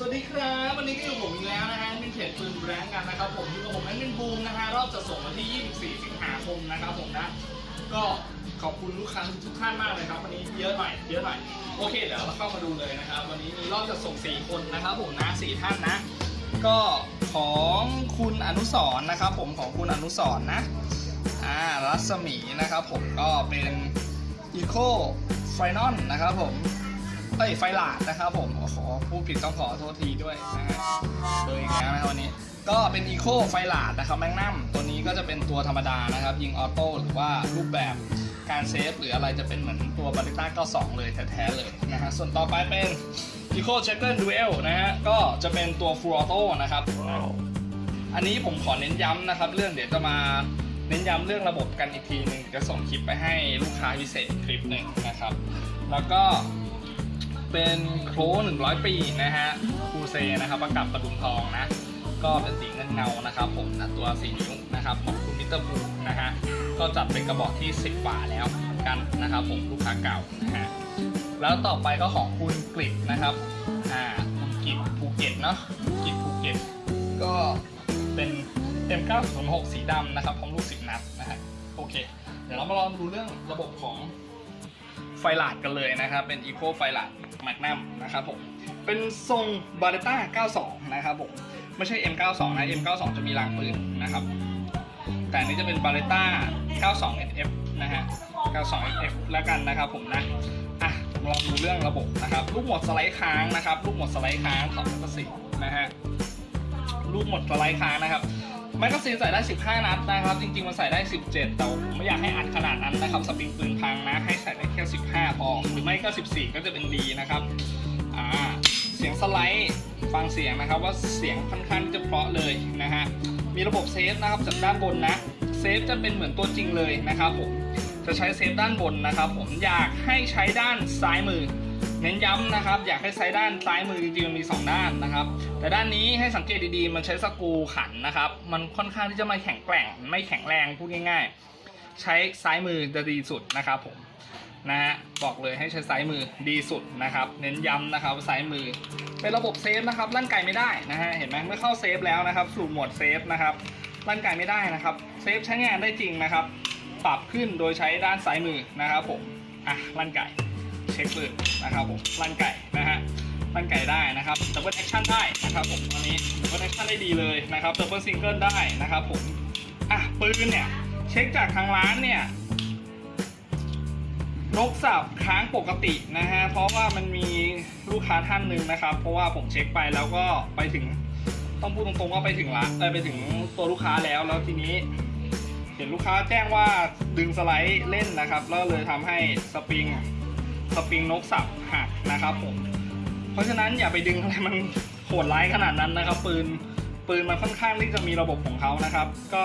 สวัสดีครับ วันนี้ก็อยู่กับผมอีกแล้วนะฮะมินเทจปืนแรงกันนะครับ ผมอยู่กับผมแอดมินบูมนะฮะรอบจะส่งวันที่ 24 สิงหาคมนะครับผมนะ ก็ขอบคุณลูกค้าทุกท่านมากเลยครับวันนี้เยอะหน่อยเยอะหน่อยโอเคเดี๋ยวเราเข้ามาดูเลยนะครับ วันนี้มีรอบจะส่ง 4 คนนะครับ ผมนะ4ท่านนะ ก็ของคุณอนุสรนะครับ ผมของคุณอนุสรนะอ่ารัศมีนะครับ ผมก็เป็นอีโคไฟนอลนะครับผม เอ้ยไฟลาดนะครับผมขอผู้ผิดต้องขอโทษทีด้วยนะฮะโดยอีกแล้วนะครับวันนี้ ก็เป็นอีโคไฟลาดนะครับแมกนัมตัวนี้ก็จะเป็นตัวธรรมดานะครับ ยิงออโต้หรือว่ารูปแบบการเซฟหรืออะไรจะเป็นเหมือนตัวบาริต้า92 เลยแท้ๆเลยนะฮะส่วนต่อไปเป็น Eco Checker Duel นะฮะก็จะเป็นตัว Full Auto นะครับ อันนี้ผมขอเน้นย้ำนะครับ เรื่องเดี๋ยวจะมาเน้นย้ำเรื่องระบบกันอีกทีหนึ่งจะส่งคลิปไปให้ลูกค้าพิเศษคลิปหนึ่งนะครับ แล้วก็ เป็นโคร100ปีนะฮะคูเซนะครับประกับประดุมทองนะ ก็เป็นสีเงินเงานะครับผมนะตัวสีนิ้วนะครับของคุณมิสเตอร์บูนะฮะก็จัดเป็นกระบอกที่ 10ฝาแล้วกันนะครับผมลูกค้าเก่านะฮะแล้วต่อไปก็ของคุณกริดนะครับอ่าคุณกริดภูเก็ตเนาะกริดภูเก็ตก็เป็น M906 สีดำนะครับพร้อมลูกสิบนัดนะฮะโอเค เดี๋ยวเรามาลองดูเรื่องระบบของ ไฟลาดกันเลยนะครับ เป็น Eco ไฟลาด Magnum นะครับผม เป็นทรง b a r r e t t a 92 นะครับผม ไม่ใช่ M92 นะ M92 จะมีรางปืนนะครับ แต่นี้จะเป็น b a r r e t t a 92 SF นะฮะ 92 SF แล้วกันนะครับผมนะอะลองดูเรื่องระบบนะครับ ลูกหมดสไลด์ค้างนะครับ ลูกหมดสไลด์ค้างของกระสีนะฮะ ลูกหมดสไลด์ค้างนะครับ แมกกาซีนใส่ได้ 15 นัดนะครับ จริงๆ มันใส่ได้ 17 แต่ผมไม่อยากให้อัดขนาดนั้นนะครับ สปริงปืนพังนะ ให้ใส่ได้แค่ 15 พอ หรือไม่ก็ 14 ก็จะเป็นดีนะครับ อ่า เสียงสไลด์ฟังเสียงนะครับว่าเสียงค่อนข้างจะเพราะเลยนะฮะ มีระบบเซฟนะครับจากด้านบนนะ เซฟจะเป็นเหมือนตัวจริงเลยนะครับผม จะใช้เซฟด้านบนนะครับผม อยากให้ใช้ด้านซ้ายมือเน้นย้ำนะครับ อยากให้ใช้ด้านซ้ายมือจริงๆมันมี 2 ด้านนะครับ แต่ด้านนี้ให้สังเกตดีๆ มันใช้สกูขันนะครับ มันค่อนข้างที่จะไม่แข็งแกร่ง ไม่แข็งแรงพูดง่าย ๆ ใช้ซ้ายมือจะดีสุดนะครับผมนะฮะบอกเลยให้ใช้ซ้ายมือดีสุดนะครับ เน้นย้ำนะครับซ้ายมือ เป็นระบบเซฟนะครับลั่นไกไม่ได้นะฮะเห็นไหมเมื่อเข้าเซฟแล้วนะครับ สู่หมวดเซฟนะครับลั่นไกไม่ได้นะครับเซฟใช้งานได้จริงนะครับ ปรับขึ้นโดยใช้ด้านซ้ายมือนะครับผมอะลั่นไก่เช็คปืนนะครับผมลั่นไก่นะฮะ ลั่นไก่ได้นะครับดับเบิลแอคชั่นได้นะครับผมอันนี้ดับเบิลแอคชั่นได้ดีเลยนะครับดับเบิลซิงเกิลได้นะครับผมอะปืนเนี่ยเช็คจากทางร้านเนี่ยนกสับค้างปกตินะฮะเพราะว่ามันมีลูกค้าท่านหนึ่งนะครับ เพราะว่าผมเช็คไปแล้วก็ไปถึงต้องพูดตรงๆว่าไปถึงละไปถึงตัวลูกค้าแล้วแล้วทีนี้ เห็นลูกค้าแจ้งว่าดึงสไลด์เล่นนะครับ แล้วเลยทำให้สปริงสปริงนกสับหักนะครับผม ราะฉะนั้นอย่าไปดึงอะไรมันโหดร้ายขนาดนั้นนะครับ ปืนปืนมันค่อนข้างที่จะมีระบบของเขานะครับ ก็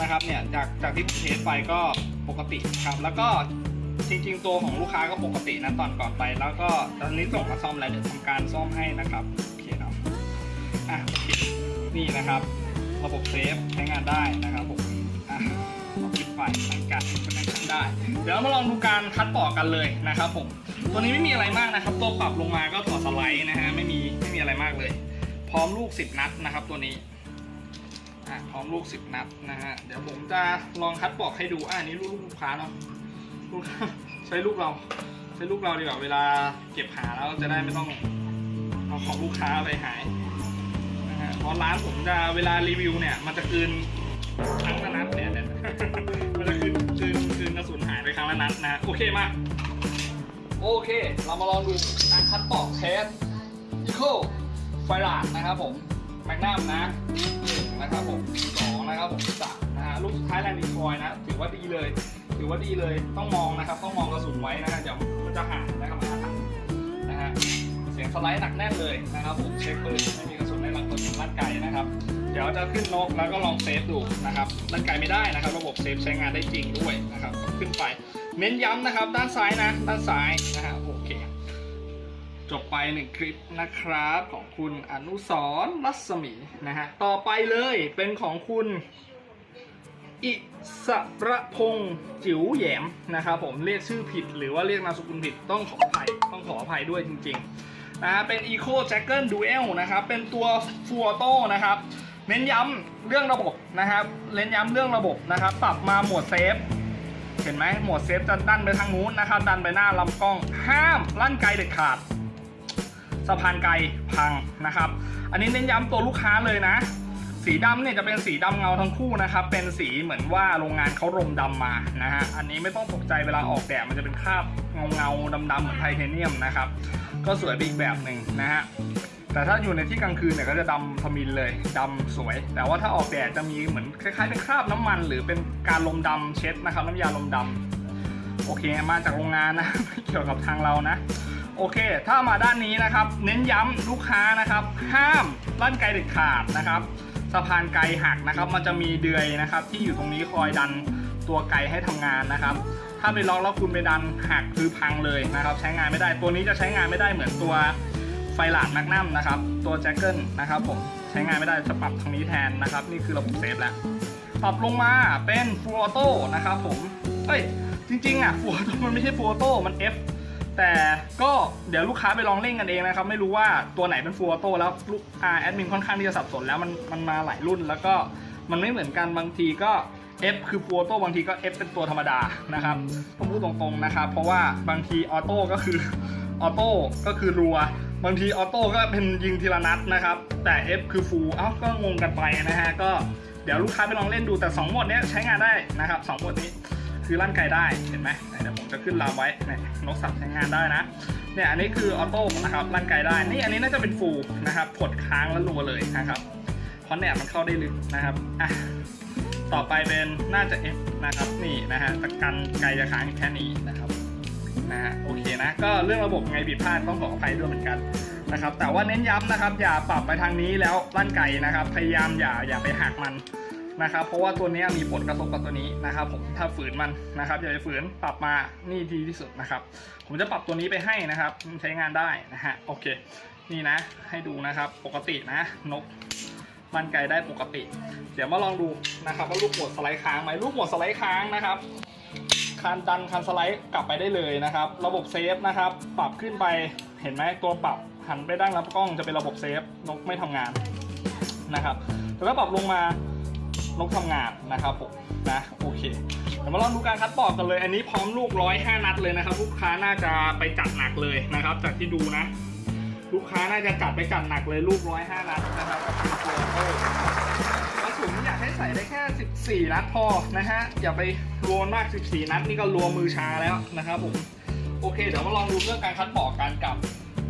นะครับเนี่ยจากจากที่ผมเทสไปก็ปกติครับ แล้วก็จริงๆตัวของลูกค้าก็ปกตินะตอนก่อนไป แล้วก็ตอนนี้ส่งมาซ่อมแล้วเดี๋ยวทำการซ่อมให้นะครับโอเคเนาะอะนี่นะครับ ระบบเซฟใช้งานได้นะครับผมอะปิดไฟทางการคอนเนคชั่นได้ เดี๋ยวมาลองดูการคัดต่อกันเลยนะครับผม ตัวนี้ไม่มีอะไรมากนะครับ ตัวปรับลงมาก็ถอดสไลด์นะฮะไม่มีไม่มีอะไรมากเลย พร้อมลูก 10 นัดนะครับ ตัวนี้พร้อมลูก 10 นัดนะฮะเดี๋ยวผมจะลองคัดปอกให้ดูอ่านี้ลูกลูกค้าเนาะลูกใช้ลูกเรา ใช้ลูกเราดีกว่าเวลาเก็บหาแล้วจะได้ไม่ต้องเอาของลูกค้าไปหายนะฮะเพราะร้านผมจะเวลารีวิวเนี่ยมันจะคืนครั้งละนัดเนี่ยเนี่ยมันจะคืนคืนคืนกระสุนหายไปครั้งละนัดนะโอเคมา โอเค เรามาลองดูการคัดปอกเทสอีโคไฟลาดนะครับผมแมกนัมนะหนึ่งนะครับผมสองนะครับผมสามนะฮะลูกสุดท้ายแลนดิ้งคอยนะ ถือว่าดีเลย ถือว่าดีเลยต้องมองนะครับ ต้องมองกระสุนไว้นะฮะเดี๋ยวมันจะหายนะครับมันจะหักนะฮะเสียงสไลด์หนักแน่นเลยนะครับผมเช็คปืนไม่มีกระสุนในรังกระสุนลั่นไกนะครับ เดี๋ยวจะขึ้นนกแล้วก็ลองเซฟดูนะครับลั่นไกไม่ได้นะครับ ระบบเซฟใช้งานได้จริงด้วยนะครับ ขึ้นไป เน้นย้ำนะครับ ด้านซ้ายนะ ด้านซ้ายนะฮะโอเค จบไปหนึ่งคลิปนะครับ ของคุณอนุสรรัศมีนะฮะต่อไปเลยเป็นของคุณอิสระพงษ์จิ๋วแยมนะครับผมเรียกชื่อผิดหรือว่าเรียกนามสกุลผิดต้องขออภัยต้องขออภัยด้วยจริงๆนะฮะเป็น Eco Jackal Duel นะครับ เป็นตัว Full Auto นะครับ เน้นย้ำเรื่องระบบนะครับเน้นย้ำเรื่องระบบนะครับ ปรับมาหมวดเซฟ เห็นไหมโหมดเซฟจะดันไปทางนู้นนะครับ ดันไปหน้าลำกล้อง ห้ามลั่นไกลเด็ดขาด สะพานไกลพังนะครับ อันนี้เน้นย้ำตัวลูกค้าเลยนะ สีดำเนี่ยจะเป็นสีดำเงาทั้งคู่นะครับ เป็นสีเหมือนว่าโรงงานเขารมดำมานะฮะ อันนี้ไม่ต้องตกใจเวลาออกแดดมันจะเป็นคราบเงาเงาดำๆเหมือนไทเทเนียมนะครับ ก็สวยอีกแบบหนึ่งนะฮะ แต่ถ้าอยู่ในที่กลางคืนเนี่ยก็จะดำทมินเลยดำสวย แต่ว่าถ้าออกแดดจะมีเหมือนคล้ายๆเป็นคราบน้ำมัน หรือเป็นการลมดำเช็ดนะครับน้ำยาลมดำโอเคมาจากโรงงานนะไม่เกี่ยวกับทางเรานะ โอเค ถ้ามาด้านนี้นะครับ เน้นย้ำลูกค้านะครับ ห้ามลั่นไกลเด็ดขาดนะครับสะพานไกลหักนะครับ มันจะมีเดือยนะครับ ที่อยู่ตรงนี้คอยดันตัวไกลให้ทำงานนะครับ ถ้าไปล็อกแล้วคุณไปดันหักคือพังเลยนะครับ ใช้งานไม่ได้ตัวนี้จะใช้งานไม่ได้เหมือนตัว ไฟหลาดแมกนัมนะครับ ตัวแจ็คเกิลนะครับผมใช้งานไม่ได้จะปรับทางนี้แทนนะครับ นี่คือระบบเซฟแล้ว ปรับลงมาเป็น Full Auto นะครับผมเอ้ยจริงๆอะ Full Auto มันไม่ใช่ Full Auto มัน F แต่ก็เดี๋ยวลูกค้าไปลองเล่นกันเองนะครับ ไม่รู้ว่าตัวไหนเป็น Full Auto แล้วลูกอาแอดมินค่อนข้างที่จะสับสนแล้วมันมันมาหลายรุ่น แล้วก็มันไม่เหมือนกันบางทีก็ F คือ Full Auto บางทีก็ F เป็นตัวธรรมดานะครับผมพูดตรงๆนะครับ เพราะว่าบางทีออโต้ก็คือออโต้ก็คือรัว บางทีออโต้ก็เป็นยิงทีละนัดนะครับ แต่ F คือ Full เอ้าก็งงกันไปนะฮะ ก็เดี๋ยวลูกค้าไปลองเล่นดูแต่2โหมดเนี้ยใช้งานได้นะครับ2โหมดนี้คือลั่นไกลได้เห็นไหมเดี๋ยวผมจะขึ้นลามไว้เนี่ยนกสับใช้งานได้นะเนี่ยอันนี้คือออโต้นะครับลั่นไกลได้ นี่อันนี้น่าจะเป็นฟูนะครับกดค้างแล้วรัวเลยนะครับเพราะเนี่ยมันเข้าได้ลึกนะครับอะต่อไปเป็นน่าจะ F นะครับนี่นะฮะตะกันไกลจะค้างแค่นี้นะครับ นะฮะโอเคนะก็เรื่องระบบไงผิดพลาดต้องขออภัยด้วยเหมือนกันนะครับแต่ว่าเน้นย้ำนะครับ อย่าปรับไปทางนี้แล้วลั่นไกลนะครับ พยายามอย่าอย่าไปหักมันนะครับ เพราะว่าตัวนี้มีผลกระทบกับตัวนี้นะครับ ผมถ้าฝืนมันนะครับ อย่าไปฝืนปรับมานี่ดีที่สุดนะครับ ผมจะปรับตัวนี้ไปให้นะครับ ใช้งานได้นะฮะโอเค นี่นะ ให้ดูนะครับปกตินะนกมันไกลได้ปกติ เดี๋ยวมาลองดูนะครับ ว่าลูกหมดสไลด์ค้างไหมลูกหมดสไลด์ค้างนะครับ คันดันคันสไลด์กลับไปได้เลยนะครับ ระบบเซฟนะครับ ปรับขึ้นไปเห็นไหมตัวปรับหันไปด้านรับกล้องจะเป็นระบบเซฟนกไม่ทำงานนะครับแต่ถ้าปรับลงมานกทำงานนะครับผมนะโอเคเดี๋ยวมาลองดูการคัดปอกกันเลย อันนี้พร้อมลูกร้อยห้านัดเลยนะครับ ลูกค้าน่าจะไปจัดหนักเลยนะครับ จากที่ดูนะ ลูกค้าน่าจะจัดไปจัดหนักเลยลูกร้อยห้านัดนะครับ ใส่ได้แค่ 14 นัดพอนะฮะ อย่าไปรวนมาก 14 นัดนี่ก็รวมือชาแล้วนะครับผม โอเค เดี๋ยวมาลองดูเรื่องการคัดปอกกันกับ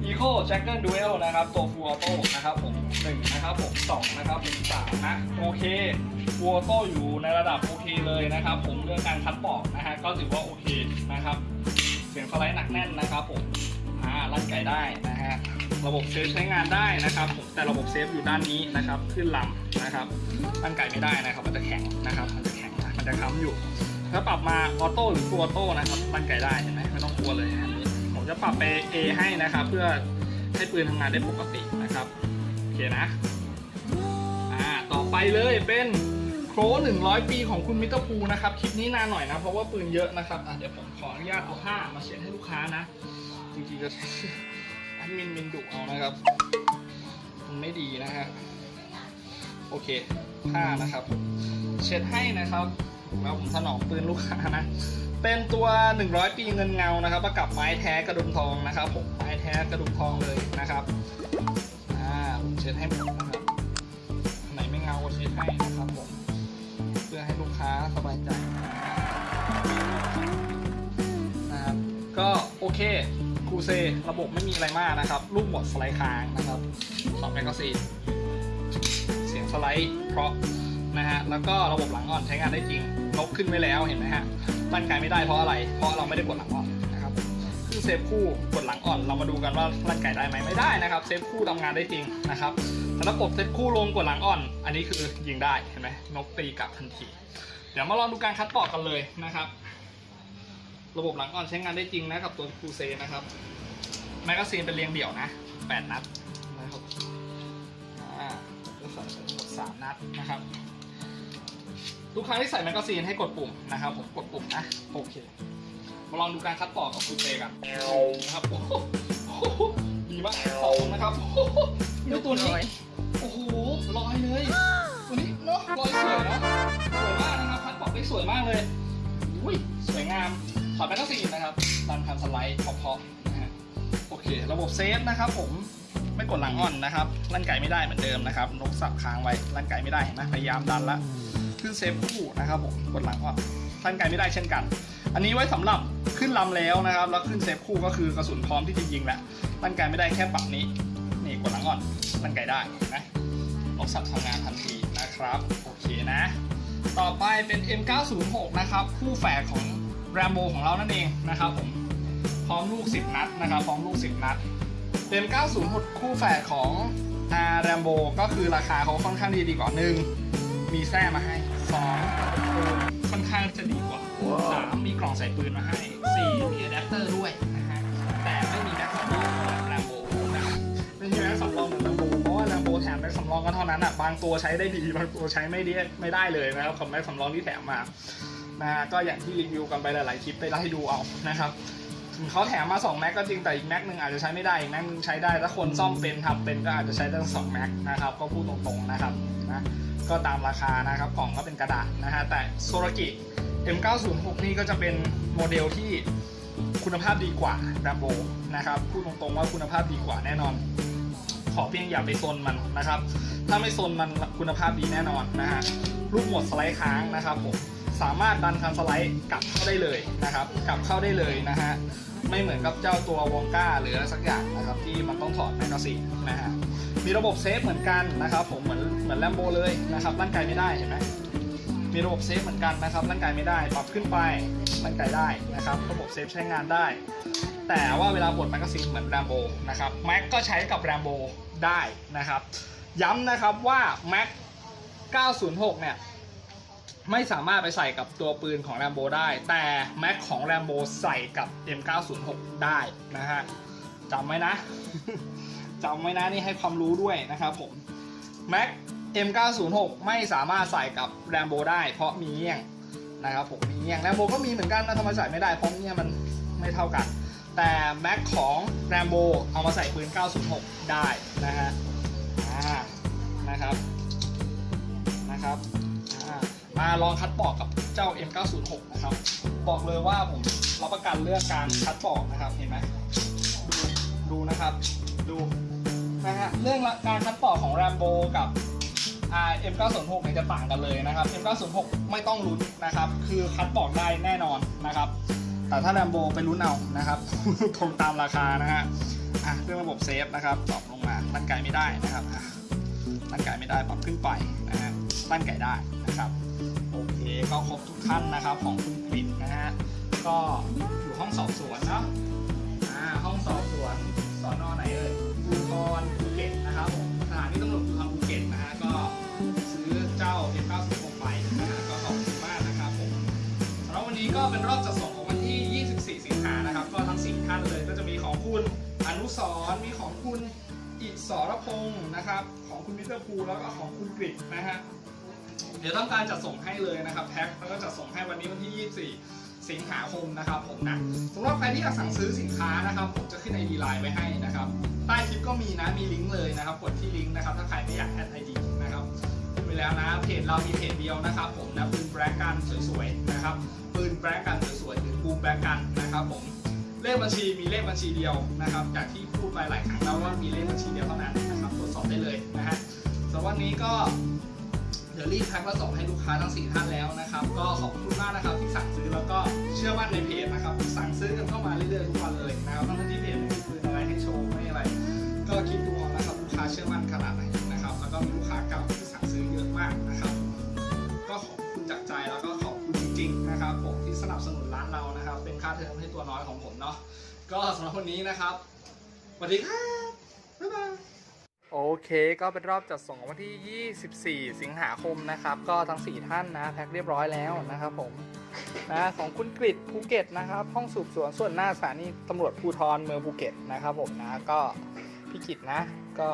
Eco Jackal Duel นะครับ ตัว Full Auto นะครับผมหนึ่งนะครับผมสองนะครับผมสามนะ โอเค Full Auto อยู่ในระดับโอเคเลยนะครับ ผมเรื่องการคัดปอกนะฮะก็ถือว่าโอเคนะครับ เสียงสไลด์หนักแน่นนะครับผมอ่าลั่นไกลได้นะฮะระบบเซฟใช้งานได้นะครับ ผมแต่ระบบเซฟอยู่ด้านนี้นะครับ ขึ้นลำ นะครับลั่นไกลไม่ได้นะครับ มันจะแข็งนะครับ มันจะแข็งมันจะค้ำอยู่ ถ้าปรับมาออโต้หรือฟูออโต้นะครับลั่นไกลได้เห็นไหมไม่ต้องกลัวเลยอันนี้ผมจะปรับไป A ให้นะครับ เพื่อให้ปืนทำงานได้ปกตินะครับโอเคนะอ่าต่อไปเลยเป็นโคร100 ปีของคุณมิตร์พูนะครับคลิปนี้นานหน่อยนะเพราะว่าปืนเยอะนะครับอะเดี๋ยวผมขออนุญาตเอาผ้ามาเช็ดให้ลูกค้านะจริงๆจะอันมินมินดุเอานะครับมันไม่ดีนะฮะ โอเคผ้านะครับ เช็ดให้นะครับแล้วผมถนอมปืนลูกค้านะ เป็นตัว 100 ปีเงินเงานะครับ ประกับไม้แท้กระดุมทองนะครับผมไม้แท้กระดุมทองเลยนะครับอ่าผมเช็ดให้หมดนะครับไหนไม่เงาก็เช็ดให้นะครับผมเพื่อให้ลูกค้าสบายใจนะครับก็โอเคครูเซระบบไม่มีอะไรมากนะครับ ลูกหมดสไลด์ค้างนะครับสองแมกกาซีน สไลด์เพราะนะฮะแล้วก็ระบบหลังอ่อนใช้งานได้จริงนกขึ้นไว้แล้วเห็นไหมฮะตั้งกายไม่ได้เพราะอะไร เพราะเราไม่ได้กดหลังอ่อนนะครับคือเซฟคู่กดหลังอ่อนเรามาดูกันว่าลั่นไก่ได้ไหมไม่ได้นะครับเซฟคู่ทำงานได้จริงนะครับแต่ถ้ากดเซฟคู่ลงกดหลังอ่อน อันนี้คือยิงได้เห็นไหมนกตีกลับทันที เดี๋ยวมาลองดูการคัดปอกกันเลยนะครับ ระบบหลังอ่อนใช้งานได้จริงนะกับตัวคูเซนะครับแมกกาซีนเป็นเรียงเดี่ยวนะ8นัด ส่ไปทั้งหมด3นัดนะครับ ทุกครั้งที่ใส่แมกกาซีนให้กดปุ่มนะครับ ผมกดปุ่มนะโอเคมาลองดูการคัดปอกกับคูเซกันนะครับโอ้โหดีมีบ้างสองนะครับโอ้โหนี่ตัวนี้ร้อยโอ้โหลอยเลยตัวนี้เนาะลอยสวยเนาะสวยมากนะครับพัดบอกได้สวยมากเลยอุ้ยสวยงามถอดแมกกาซีนนะครับดันคันสไลด์เพาะๆนะฮะโอเค ระบบเซฟนะครับผม ไม่กดหลังอ่อนนะครับลั่นไกไม่ได้เหมือนเดิมนะครับนกสับค้างไว้ลั่นไกไม่ได้เห็นไหมพยายามดันละขึ้นเซฟคู่นะครับผมกดหลังอ่อนลั่นไกไม่ได้เช่นกัน อันนี้ไว้สำหรับขึ้นลำแล้วนะครับ แล้วขึ้นเซฟคู่ก็คือกระสุนพร้อมที่จะยิงแหละลั่นไกไม่ได้แค่ปรับนี้นี่กดหลังอ่อนลั่นไกได้เห็นไหมลอกสับทำงานทันทีนะครับโอเคนะ ต่อไปเป็น M906 นะครับคู่แฝดของ Rambo ของเรานั่นเองนะครับผมพร้อมลูก 10 นัดนะครับพร้อมลูก 10 นัด M906 คู่แฝดของ R Rambo ก็คือราคาเขาค่อนข้างดีดีกว่าหนึ่งมีแส้มาให้สองค่อนข้างจะดีกว่าสามมีกล่องใส่ปืนมาให้สี่มีอะแดปเตอร์ด้วยนะฮะแต่ไม่มีแบ็คสำรองเหมือน Rambo นะครับไม่ใช่แม็กสำรองเหมือนแลมโบเพราะว่าแลมโบแถมแม็กสำรองก็เท่านั้นอะบางตัวใช้ได้ดีบางตัวใช้ไม่ได้ไม่ได้เลยนะครับของแม็กสำรองที่แถมมานะก็อย่างที่รีวิวกันไปหลายๆคลิปไปไล่ดูเอานะครับ เขาแถมมา2แม็กก็จริงแต่อีกแม็กหนึ่งอาจจะใช้ไม่ได้อีกแม็กหนึงใช้ได้ถ้าคนซ่อมเป็นทำเป็นก็อาจจะใช้ได้ทั้งสองแม็กนะครับก็พูดตรงๆนะครับนะก็ตามราคานะครับกล่องก็เป็นกระดาษนะฮะแต่โซรากิ M906 นี่ก็จะเป็นโมเดลที่คุณภาพดีกว่า Rambo นะครับพูดตรงๆว่าคุณภาพดีกว่าแน่นอน ขอเพียงอย่าไปซนมันนะครับ ถ้าไม่ซนมันคุณภาพดีแน่นอนนะฮะลูกหมดสไลด์ค้างนะครับผม สามารถดันคันสไลด์กลับเข้าได้เลยนะครับ กลับเข้าได้เลยนะฮะไม่เหมือนกับเจ้าตัววองก้าหรืออะไรสักอย่างนะครับที่มันต้องถอดแมกกาซีนะฮะมีระบบเซฟเหมือนกันนะครับผมเหมือนเหมือนแลมโบเลยนะครับร่างกายไม่ได้เห็นไหมมีระบบเซฟเหมือนกันนะครับร่างกายไม่ได้ปรับขึ้นไปร่างกายได้นะครับ ระบบเซฟใช้งานได้ แต่ว่าเวลาปลดแมกกาซีนเหมือนแรมโบนะครับแม็กก็ใช้กับแรมโบได้นะครับ ย้ำนะครับว่าแม็ก906 เนี่ย ไม่สามารถไปใส่กับตัวปืนของแรมโบได้ แต่แม็กของแรมโบใส่กับ M906 ได้นะฮะจำไว้นะจำไว้นะนี่ให้ความรู้ด้วยนะครับผมแม็ก M906 ไม่สามารถใส่กับแรมโบได้เพราะมีเงี้ยงนะครับผมมีเงี้ยงแรมโบก็มีเหมือนกันนะทำไมใส่ไม่ได้เพราะเงี้ยมันไม่เท่ากัน แต่แม็กของแรมโบเอามาใส่ปืน 906 ได้นะฮะอ่านะครับนะครับ มาลองคัดปอกกับเจ้า M906 นะครับ บอกเลยว่าผมรับประกันเรื่องการคัดปอกนะครับ เห็นไหมดูดูนะครับ ดูนะฮะเรื่องการคัดปอกของแรมโบกับอ่า M906 เนี่ยจะต่างกันเลยนะครับ M906 ไม่ต้องลุ้นนะครับ คือคัดบอกได้แน่นอนนะครับ แต่ถ้า Rambo ไปลุ้นเอานะครับคงตามราคานะฮะอะเรื่องระบบเซฟนะครับปรับลงมาตั้นไก่ไม่ได้นะครับตั้นไก่ไม่ได้ปรับขึ้นไปนะฮะตั้นไก่ได้นะครับ ก็ครบทุกท่านนะครับของคุณกฤษนะฮะก็อยู่ห้องสอบสวนเนาะอ่าห้องสอบสวนสอนอไหนเอ่ยภูธรภูเก็ตนะครับผมสถานีตำรวจภูธรภูเก็ตนะฮะก็ซื้อเจ้า F96 ไปนะฮะก็ขอบคุณมากนะครับผมสำหรับวันนี้ก็เป็นรอบจัดส่งของวันที่ 24 สิงหานะครับ ก็ทั้งสี่ท่านเลยก็จะมีของคุณอนุสรมีของคุณอิสรพงศ์นะครับ ของคุณมิสเตอร์ภูแล้วก็ของคุณกฤษนะฮะ เดี๋ยวทำการจัดส่งให้เลยนะครับแพ็คแล้วก็จัดส่งให้วันนี้วันที่ 24 สิงหาคมนะครับผมนะสำหรับใครที่อยากสั่งซื้อสินค้านะครับผมจะขึ้น ID ไลน์ไว้ให้นะครับใต้คลิปก็มีนะมีลิงก์เลยนะครับกดที่ลิงก์นะครับถ้าใครไม่อยากแอด ID นะครับไปแล้วนะเพจเรามีเพจเดียวนะครับผมนะปืนแบล็กกันสวยๆนะครับปืนแบล็กกันสวยๆหรือบูแบล็กกันนะครับผมเลขบัญชีมีเลขบัญชีเดียวนะครับจากที่พูดไปหลายครั้งแล้วว่ามีเลขบัญชีเดียวเท่านั้นนะครับตรวจสอบได้เลยนะฮะสำหรับวันนี้ก็ เดี๋ยวรีบแพ็คมาส่งให้ลูกค้าทั้ง 4 ท่านแล้วนะครับ ก็ขอบคุณมากนะครับที่สั่งซื้อแล้วก็เชื่อมั่นในเพจนะครับ สั่งซื้อกันเข้ามาเรื่อยๆทุกวันเลยนะครับทั้งที่เพจไม่มีปืนอะไรให้โชว์ไม่อะไร ก็คิดดูนะครับลูกค้าเชื่อมั่นขนาดไหนนะครับ แล้วก็มีลูกค้าเก่าที่สั่งซื้อเยอะมากนะครับ ก็ขอบคุณจากใจแล้วก็ขอบคุณจริงๆนะครับผมที่สนับสนุนร้านเรานะครับ เป็นค่าเทอมให้ตัวน้อยของผมเนาะก็สำหรับวันนี้นะครับสวัสดีครับบ๊ายบาย โอเค ก็เป็นรอบจัดส่งวันที่ 24 สิงหาคมนะครับ ก็ทั้ง 4 ท่านนะแพ็คเรียบร้อยแล้วนะครับผมนะของคุณกฤษภูเก็ตนะครับ ห้องสืบสวนส่วนหน้าสถานีตำรวจภูธรเมืองภูเก็ตนะครับผมนะก็พี่กิจนะก็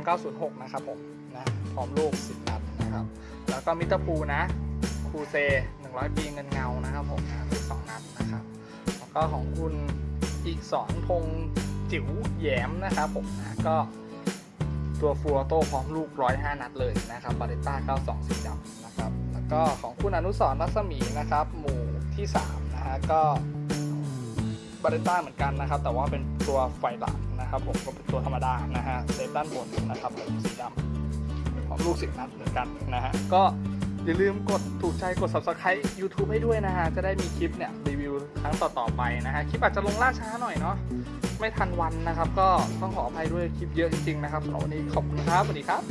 M906 นะครับผมนะพร้อมลูก 10 นัดนะครับ แล้วก็มิตรภูนะครูเซ 100 ปีเงินเงานะครับผมนะลูก2นัดนะครับ แล้วก็ของคุณอีกสอนพงจิ๋วแหยมนะครับผมนะก็ ตัวฟัวโต้พร้อมลูก 105 นัดเลยนะครับบาริต้า92 สีดำนะครับ แล้วก็ของคุณอนุสรรัศมีนะครับ หมู่ที่3นะฮะก็บาริต้าเหมือนกันนะครับ แต่ว่าเป็นตัวไฟหลังนะครับ ผมก็เป็นตัวธรรมดานะฮะเซฟด้านบนนะครับผมสีดำของลูกสิบนัดเหมือนกันนะฮะก็อย่าลืมกดถูกใจกด subscribe YouTube ให้ด้วยนะฮะ จะได้มีคลิปเนี่ยรีวิวครั้งต่อๆไปนะฮะ คลิปอาจจะลงล่าช้าหน่อยเนาะ ไม่ทันวันนะครับ ก็ต้องขออภัยด้วยคลิปเยอะจริงๆนะครับสำหรับวันนี้ขอบคุณครับสวัสดีครับ